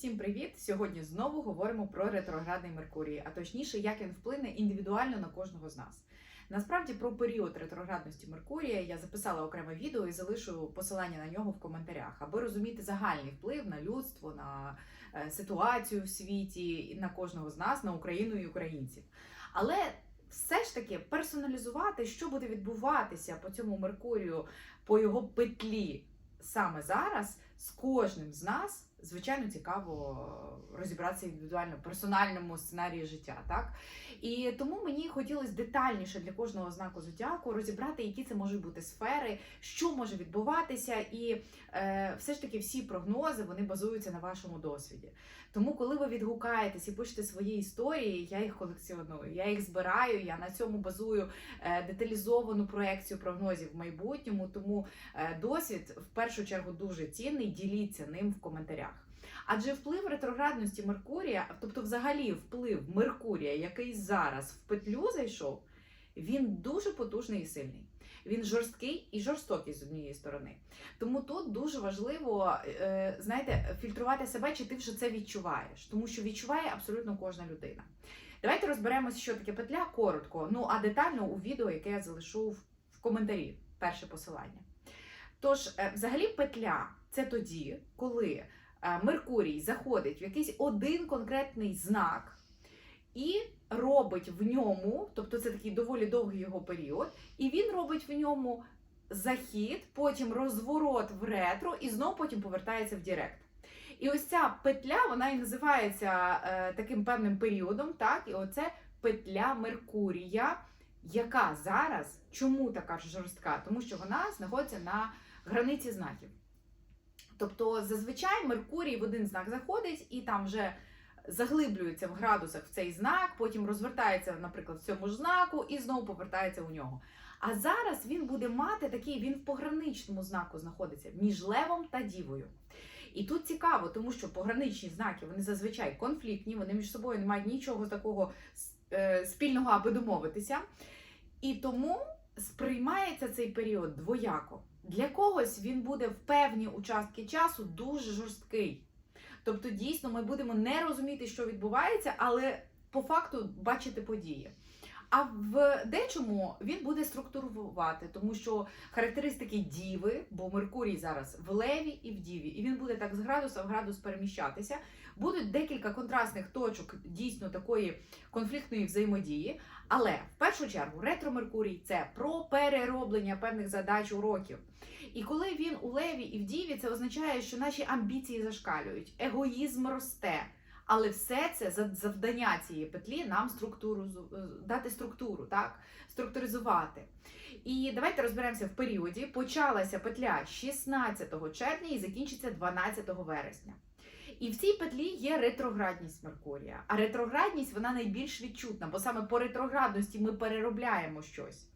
Всім привіт! Сьогодні знову говоримо про ретроградний Меркурій, а точніше, як він вплине індивідуально на кожного з нас. Насправді про період ретроградності Меркурія я записала окреме відео і залишу посилання на нього в коментарях, аби розуміти загальний вплив на людство, на е, ситуацію в світі, на кожного з нас, на Україну і українців. Але все ж таки персоналізувати, що буде відбуватися по цьому Меркурію, по його петлі саме зараз з кожним з нас. Звичайно, цікаво розібратися індивідуально персональному сценарії життя, так? І тому мені хотілося детальніше для кожного знаку зодіаку розібрати, які це можуть бути сфери, що може відбуватися, і е, все ж таки всі прогнози вони базуються на вашому досвіді. Тому, коли ви відгукаєтесь і пишете свої історії, я їх колекціоную, я їх збираю, я на цьому базую е, деталізовану проекцію прогнозів в майбутньому. Тому е, досвід в першу чергу дуже цінний. Діліться ним в коментарях. Адже вплив ретроградності Меркурія, тобто, взагалі, вплив Меркурія, який зараз в петлю зайшов, він дуже потужний і сильний. Він жорсткий і жорстокий з однієї сторони. Тому тут дуже важливо, е, знаєте, фільтрувати себе, чи ти вже це відчуваєш, тому що відчуває абсолютно кожна людина. Давайте розберемося, що таке петля коротко, ну а детально у відео, яке я залишу в коментарі, перше посилання. Тож, е, взагалі, петля це тоді, коли Меркурій заходить в якийсь один конкретний знак і робить в ньому, тобто це такий доволі довгий його період, і він робить в ньому захід, потім розворот в ретро, і знову потім повертається в Дірект. І ось ця петля, вона і називається е, таким певним періодом, так, і оце петля Меркурія, яка зараз чому така жорстка? Тому що вона знаходиться на границі знаків. Тобто, зазвичай Меркурій в один знак заходить і там вже заглиблюється в градусах в цей знак, потім розвертається, наприклад, в цьому ж знаку і знову повертається у нього. А зараз він буде мати такий, він в пограничному знаку знаходиться між левом та дівою. І тут цікаво, тому що пограничні знаки вони зазвичай конфліктні, вони між собою не мають нічого такого е, спільного, аби домовитися. І тому сприймається цей період двояко. Для когось він буде в певні участки часу дуже жорсткий. Тобто, дійсно, ми будемо не розуміти, що відбувається, але по факту бачити події. А в дечому він буде структурувати, тому що характеристики діви, бо Меркурій зараз в леві і в діві, і він буде так з градуса в градус переміщатися. Будуть декілька контрастних точок дійсно такої конфліктної взаємодії. Але в першу чергу ретро Меркурій це про перероблення певних задач уроків. І коли він у леві і в діві, це означає, що наші амбіції зашкалюють, егоїзм росте. Але все це завдання цієї петлі нам структуру дати структуру, так структуризувати. І давайте розберемося в періоді. Почалася петля 16 червня і закінчиться 12 вересня. І в цій петлі є ретроградність Меркурія. А ретроградність вона найбільш відчутна, бо саме по ретроградності ми переробляємо щось.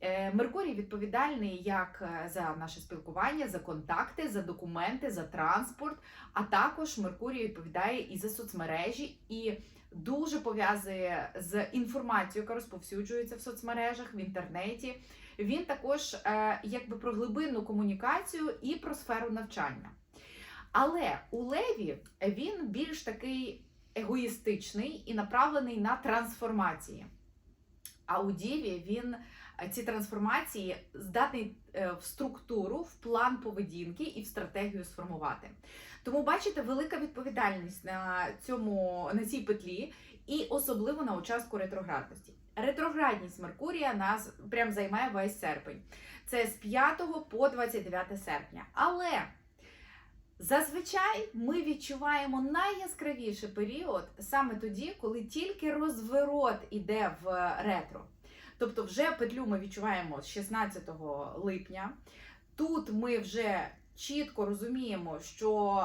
Е, Меркурій відповідальний як е, за наше спілкування, за контакти, за документи, за транспорт, а також Меркурій відповідає і за соцмережі, і дуже пов'язує з інформацією, яка розповсюджується в соцмережах, в інтернеті. Він також е, якби про глибинну комунікацію і про сферу навчання. Але у Леві він більш такий егоїстичний і направлений на трансформації. А у Діві він ці трансформації здатний е, в структуру, в план поведінки і в стратегію сформувати. Тому бачите, велика відповідальність на цьому на цій петлі, і особливо на участку ретроградності. Ретроградність Меркурія нас прям займає весь серпень. Це з 5 по 29 серпня. Але зазвичай ми відчуваємо найяскравіший період саме тоді, коли тільки розворот іде в ретро. Тобто, вже петлю ми відчуваємо з 16 липня. Тут ми вже чітко розуміємо, що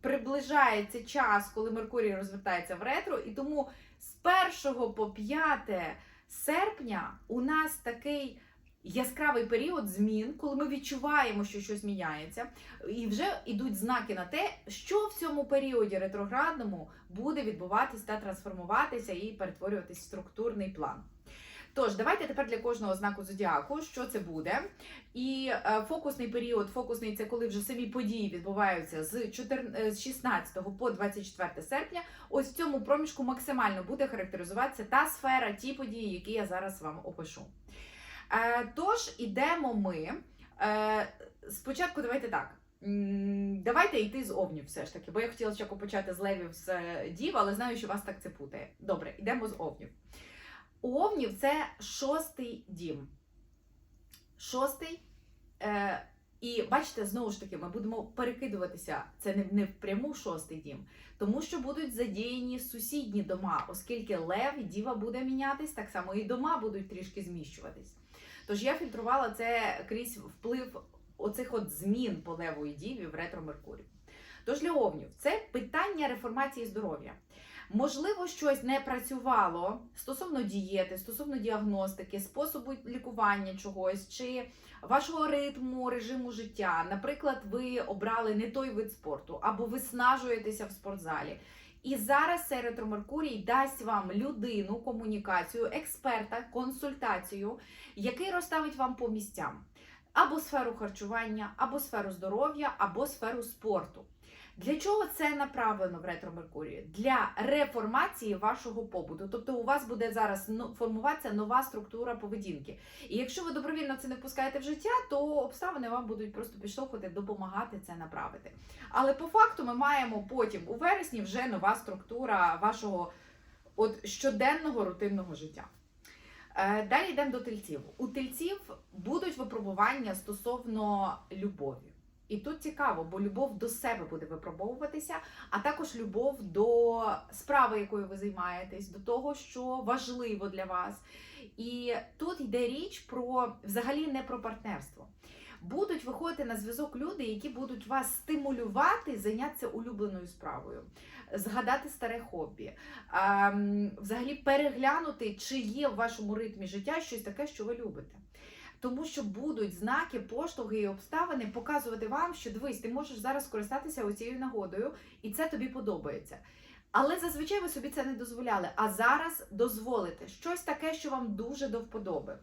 приближається час, коли Меркурій розвертається в ретро, і тому з 1 по 5 серпня у нас такий яскравий період змін, коли ми відчуваємо, що щось міняється, і вже йдуть знаки на те, що в цьому періоді ретроградному буде відбуватися та трансформуватися і перетворюватись в структурний план. Тож, давайте тепер для кожного знаку зодіаку, що це буде. І е, фокусний період, фокусний це коли вже самі події відбуваються з 14, е, 16 по 24 серпня. Ось в цьому проміжку максимально буде характеризуватися та сфера, ті події, які я зараз вам опишу. Е, тож, ідемо ми. Спочатку давайте так. Давайте йти з овнів все ж таки, бо я хотіла спочатку почати з левів з дів, але знаю, що вас так це путає. Добре, йдемо з овнів. У овнів це шостий дім. Шостий. Е, і бачите, знову ж таки, ми будемо перекидуватися. Це не, не впряму шостий дім, тому що будуть задіяні сусідні дома, оскільки лев і діва буде мінятись, так само і дома будуть трішки зміщуватись. Тож я фільтрувала це крізь вплив оцих от змін по леву і діві в ретро Меркурій. Тож для овнів це питання реформації здоров'я. Можливо, щось не працювало стосовно дієти, стосовно діагностики, способу лікування чогось чи вашого ритму, режиму життя. Наприклад, ви обрали не той вид спорту, або виснажуєтеся в спортзалі. І зараз цей ретро Меркурій дасть вам людину, комунікацію, експерта, консультацію, який розставить вам по місцям або сферу харчування, або сферу здоров'я, або сферу спорту. Для чого це направлено в ретро Меркурію? Для реформації вашого побуту. Тобто у вас буде зараз формуватися нова структура поведінки. І якщо ви добровільно це не впускаєте в життя, то обставини вам будуть просто підштовхувати, допомагати це направити. Але по факту ми маємо потім у вересні вже нова структура вашого от щоденного рутинного життя. Е, Далі йдемо до тельців. У тельців будуть випробування стосовно любові. І тут цікаво, бо любов до себе буде випробовуватися, а також любов до справи, якою ви займаєтесь, до того, що важливо для вас. І тут йде річ про взагалі не про партнерство. Будуть виходити на зв'язок люди, які будуть вас стимулювати зайнятися улюбленою справою, згадати старе хобі, ем, взагалі переглянути, чи є в вашому ритмі життя щось таке, що ви любите. Тому що будуть знаки, поштовхи і обставини показувати вам, що дивись, ти можеш зараз скористатися оцією нагодою, і це тобі подобається. Але зазвичай ви собі це не дозволяли. А зараз дозволите щось таке, що вам дуже до вподоби.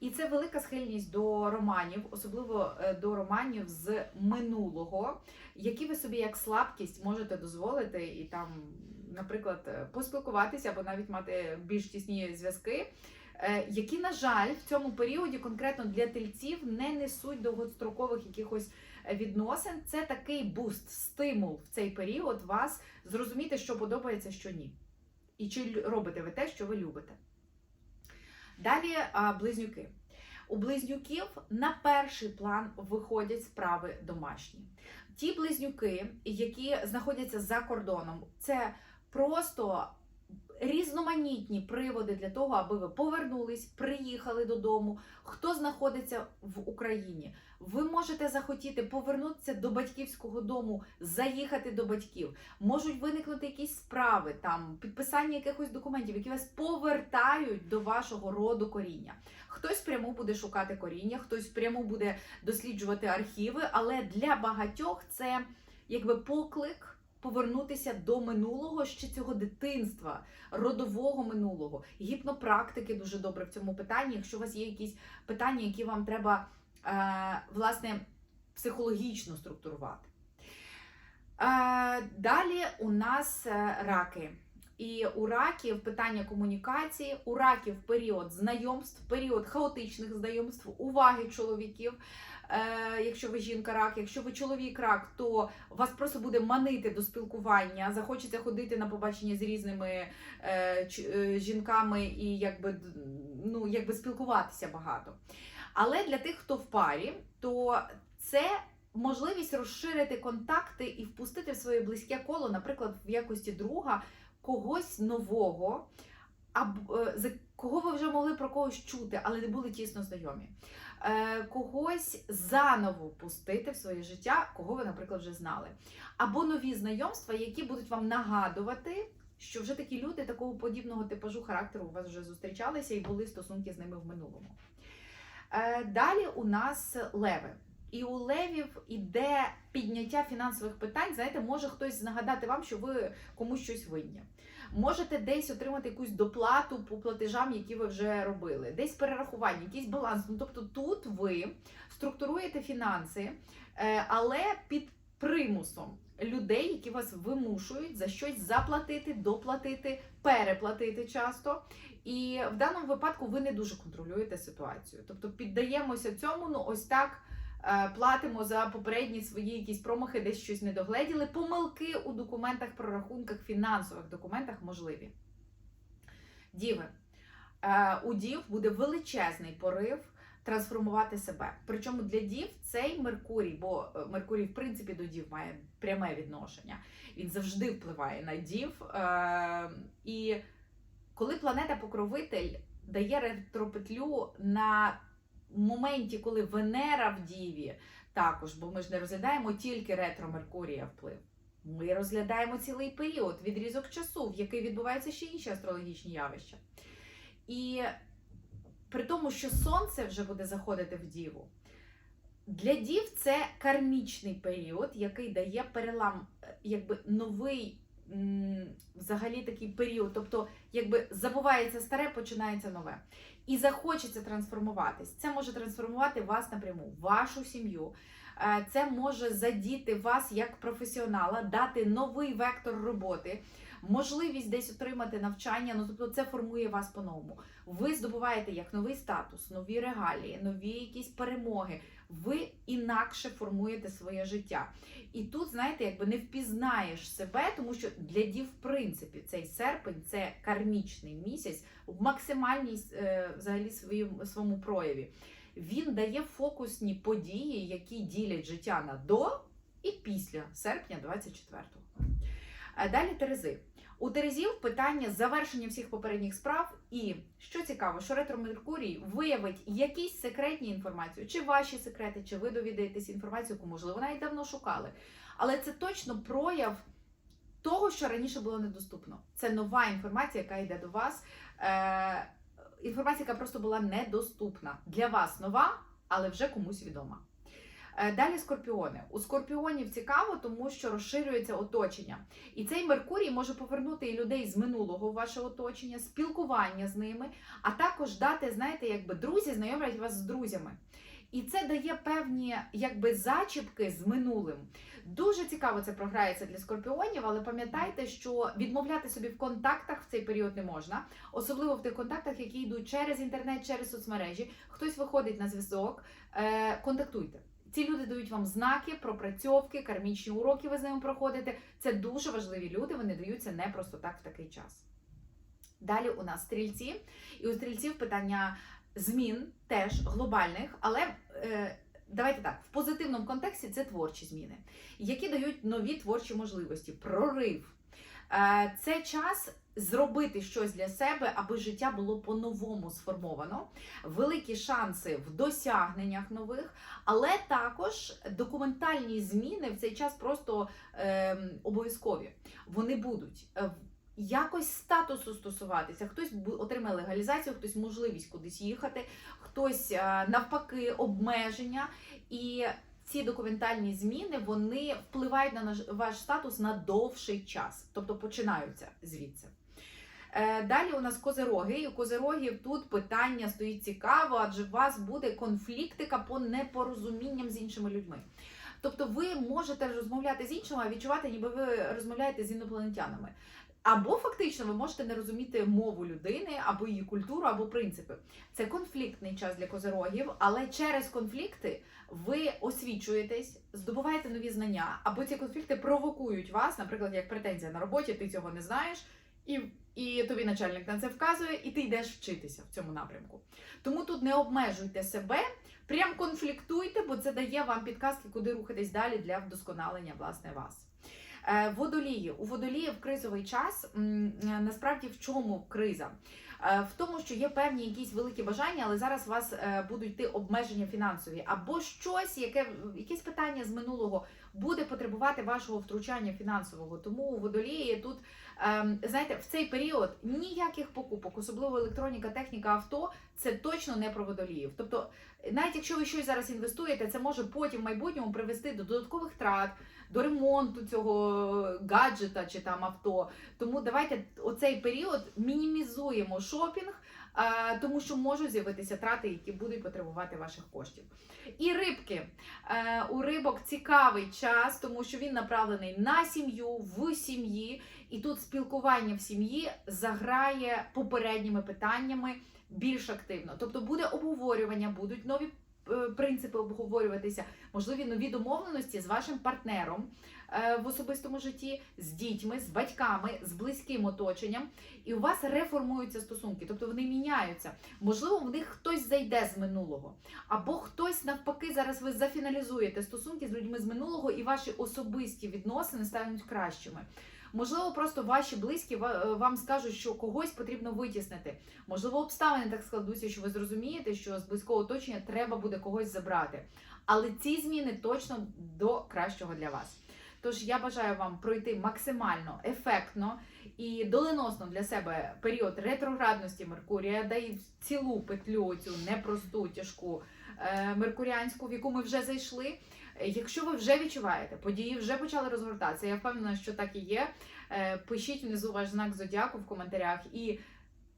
І це велика схильність до романів, особливо е, до романів з минулого, які ви собі як слабкість можете дозволити і там, наприклад, е, поспілкуватися або навіть мати більш тісні зв'язки. Е, Які, на жаль, в цьому періоді конкретно для тельців не несуть довгострокових якихось е, відносин. Це такий буст, стимул в цей період вас зрозуміти, що подобається, що ні. І чи робите ви те, що ви любите. Далі близнюки. У близнюків на перший план виходять справи домашні. Ті близнюки, які знаходяться за кордоном, це просто різноманітні приводи для того, аби ви повернулись, приїхали додому. Хто знаходиться в Україні? Ви можете захотіти повернутися до батьківського дому, заїхати до батьків. Можуть виникнути якісь справи, там підписання якихось документів, які вас повертають до вашого роду коріння. Хтось прямо буде шукати коріння, хтось прямо буде досліджувати архіви, але для багатьох це якби поклик. Повернутися до минулого ще цього дитинства, родового минулого. Гіпнопрактики дуже добре в цьому питанні. Якщо у вас є якісь питання, які вам треба е, власне психологічно структурувати. Е, далі у нас е, раки. І у раків питання комунікації, у раків період знайомств, період хаотичних знайомств, уваги чоловіків. Е, якщо ви жінка рак, якщо ви чоловік рак, то вас просто буде манити до спілкування, захочеться ходити на побачення з різними е, е, жінками і якби, ну, якби спілкуватися багато. Але для тих, хто в парі, то це можливість розширити контакти і впустити в своє близьке коло, наприклад, в якості друга когось нового, е, за кого ви вже могли про когось чути, але не були тісно знайомі. Е, когось заново пустити в своє життя, кого ви, наприклад, вже знали. Або нові знайомства, які будуть вам нагадувати, що вже такі люди такого подібного типажу характеру у вас вже зустрічалися і були стосунки з ними в минулому. Е, Далі у нас леви. І у левів іде підняття фінансових питань. Знаєте, може хтось нагадати вам, що ви комусь щось винні. Можете десь отримати якусь доплату по платежам, які ви вже робили, десь перерахування, якийсь баланс. Ну тобто тут ви структуруєте фінанси, е, але під примусом людей, які вас вимушують за щось заплатити, доплатити, переплатити часто. І в даному випадку ви не дуже контролюєте ситуацію. Тобто піддаємося цьому, ну ось так. Е, Платимо за попередні свої якісь промахи, десь щось не догледіли. Помилки у документах, прорахунках, фінансових документах можливі. Діви, е, у дів буде величезний порив трансформувати себе. Причому для дів цей Меркурій, бо е, Меркурій, в принципі, до дів має пряме відношення. Він завжди впливає на дів. І коли планета-покровитель дає ретропетлю на моменті, коли Венера в Діві, також, бо ми ж не розглядаємо тільки ретро Меркурія вплив. Ми розглядаємо цілий період, відрізок часу, в який відбуваються ще інші астрологічні явища. І при тому, що сонце вже буде заходити в Діву, для дів це кармічний період, який дає перелам, якби новий взагалі такий період. Тобто, якби забувається старе, починається нове. І захочеться трансформуватись. Це може трансформувати вас напряму, вашу сім'ю. Е, Це може задіти вас як професіонала, дати новий вектор роботи, можливість десь отримати навчання. Ну тобто, це формує вас по-новому. Ви здобуваєте як новий статус, нові регалії, нові якісь перемоги. Ви інакше формуєте своє життя. І тут, знаєте, якби не впізнаєш себе, тому що для дів, в принципі, цей серпень це кармічний місяць в максимальній е, взагалі своєму прояві. Він дає фокусні події, які ділять життя на до і після серпня 24-го. Е, Далі Терези. У Терезів питання завершення всіх попередніх справ, і що цікаво, що ретро Меркурій виявить якісь секретні інформацію, чи ваші секрети, чи ви довідаєтесь інформацію, яку можливо навіть давно шукали. Але це точно прояв того, що раніше було недоступно. Це нова інформація, яка йде до вас. Е, інформація, яка просто була недоступна для вас нова, але вже комусь відома. Е, Далі скорпіони. У скорпіонів цікаво, тому що розширюється оточення. І цей Меркурій може повернути і людей з минулого в ваше оточення, спілкування з ними, а також дати, знаєте, якби друзі знайомлять вас з друзями. І це дає певні якби зачіпки з минулим. Дуже цікаво це програється для скорпіонів, але пам'ятайте, що відмовляти собі в контактах в цей період не можна, особливо в тих контактах, які йдуть через інтернет, через соцмережі. Хтось виходить на зв'язок, е, контактуйте. Ці люди дають вам знаки, пропрацьовки, кармічні уроки ви з ними проходите. Це дуже важливі люди, вони даються не просто так в такий час. Далі у нас стрільці, і у стрільців питання змін теж глобальних, але е, давайте так, в позитивному контексті це творчі зміни, які дають нові творчі можливості, прорив. Е, це час зробити щось для себе, аби життя було по-новому сформовано, великі шанси в досягненнях нових, але також документальні зміни в цей час просто е, обов'язкові. Вони будуть. Е, Якось статусу стосуватися, хтось отримає легалізацію, хтось можливість кудись їхати, хтось е, навпаки обмеження. І ці документальні зміни вони впливають на наш ваш статус на довший час, тобто починаються звідси. Е, Далі у нас козероги. І у козерогів тут питання стоїть цікаво, адже у вас буде конфліктика по непорозумінням з іншими людьми. Тобто ви можете розмовляти з іншими, а відчувати, ніби ви розмовляєте з інопланетянами. Або фактично ви можете не розуміти мову людини, або її культуру, або принципи. Це конфліктний час для козерогів, але через конфлікти ви освічуєтесь, здобуваєте нові знання, або ці конфлікти провокують вас, наприклад, як претензія на роботі, ти цього не знаєш, і, і тобі начальник на це вказує, і ти йдеш вчитися в цьому напрямку. Тому тут не обмежуйте себе, прям конфліктуйте, бо це дає вам підказки, куди рухатись далі для вдосконалення власне вас. Е, Водолії у водолії в кризовий час е, насправді в чому криза? Е, В тому, що є певні якісь великі бажання, але зараз у вас будуть йти обмеження фінансові, або щось, яке якесь питання з минулого буде потребувати вашого втручання фінансового. Тому у водолії тут знаєте, в цей період ніяких покупок, особливо електроніка, техніка, авто, це точно не про водоліїв. Тобто, навіть якщо ви щось зараз інвестуєте, це може потім в майбутньому привести до додаткових трат, до ремонту цього гаджета чи там авто. Тому давайте оцей період мінімізуємо шопінг, е, тому що можуть з'явитися трати, які будуть потребувати ваших коштів. І рибки. Е, У рибок цікавий час, тому що він направлений на сім'ю, в сім'ї, і тут спілкування в сім'ї заграє попередніми питаннями більш активно. Тобто буде обговорювання, будуть нові е, принципи обговорюватися, можливі нові домовленості з вашим партнером е, в особистому житті, з дітьми, з батьками, з близьким оточенням, і у вас реформуються стосунки, тобто вони міняються. Можливо, в них хтось зайде з минулого, або хтось навпаки зараз ви зафіналізуєте стосунки з людьми з минулого, і ваші особисті відносини стануть кращими. Можливо, просто ваші близькі е, вам скажуть, що когось потрібно витіснити. Можливо, обставини так складуться, що ви зрозумієте, що з близького оточення треба буде когось забрати. Але ці зміни точно до кращого для вас. Тож я бажаю вам пройти максимально ефектно і доленосно для себе період ретроградності Меркурія, да і цілу петлю цю непросту, тяжку е, меркуріанську, в яку ми вже зайшли. Якщо ви вже відчуваєте, події вже почали розгортатися, я впевнена, що так і є. Е, Пишіть внизу ваш знак зодіаку в коментарях і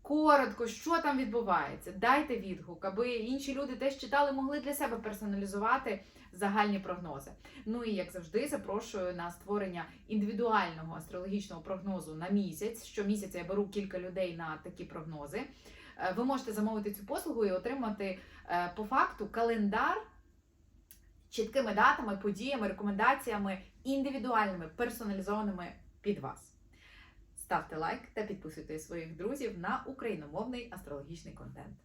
коротко, що там відбувається. Дайте відгук, аби інші люди теж читали, могли для себе персоналізувати загальні прогнози. Ну і як завжди, запрошую на створення індивідуального астрологічного прогнозу на місяць. Щомісяця я беру кілька людей на такі прогнози. Е, Ви можете замовити цю послугу і отримати е, по факту календар чіткими датами, подіями, рекомендаціями індивідуальними, персоналізованими під вас. Ставте лайк та підписуйте своїх друзів на україномовний астрологічний контент.